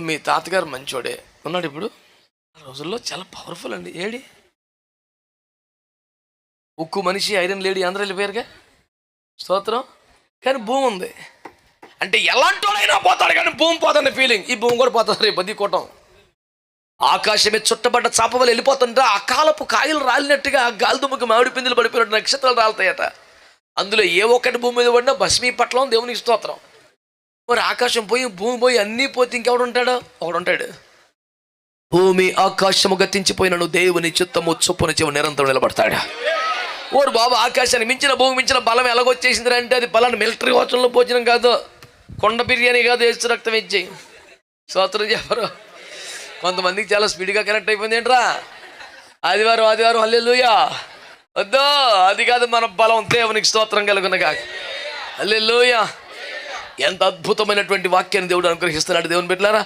మీ తాతగారు మంచోడే. ఉన్నాడు ఇప్పుడు? ఆ రోజుల్లో చాలా పవర్ఫుల్ అండి. ఏడి? ఉక్కు మనిషి ఐరన్ లేడీ అందరూ వెళ్ళిపోయారుగా? స్తోత్రం. కానీ భూమి ఉంది. అంటే ఎలాంటోడైనా పోతాడు కానీ భూమి పోతుంది ఫీలింగ్ ఈ భూమి కూడా పోతుంది రేపు బది ఆకాశమే చుట్టబడ్డ చాప వల్ల వెళ్ళిపోతుంటే ఆ కాలపు కాయలు రాలినట్టుగా ఆ గాలి దుమ్మకి మామిడి పిందులు పడిపోయినట్టు నక్షత్రాలు రాలుతాయట. అందులో ఏ ఒక్కటి భూమి మీద పడినా భస్మీ పట్లం దేవునికి స్తోత్రం. మరి ఆకాశం పోయి భూమి పోయి అన్నీ పోతే ఇంకెవడు ఉంటాడు? ఒకడు ఉంటాడు. భూమి ఆకాశము గతించిపోయినను దేవుని చిత్తము చొప్పున చెవు నిరంతరం నిలబడతాడు. ఓరు బాబు ఆకాశాన్ని మించిన భూమి మించిన బలం ఎలాగొచ్చేసింది అంటే అది బలాన్ని మిలిటరీ హోటల్లో భోజనం కాదు. కొండ బిర్యానీ కాదు వేసి రక్తం ఇచ్చి. స్తోత్రం చెప్పరు. కొంతమందికి చాలా స్పీడ్గా కనెక్ట్ అయిపోయింది ఏంట్రా? ఆదివారం ఆదివారం హల్లెలూయా. వద్దు అది కాదు మన బలం దేవునికి స్తోత్రం కలుగునగా. హల్లెలూయా. ఎంత అద్భుతమైనటువంటి వాక్యాన్ని దేవుడు అనుగ్రహిస్తున్నాడు దేవుని బిడ్డలారా?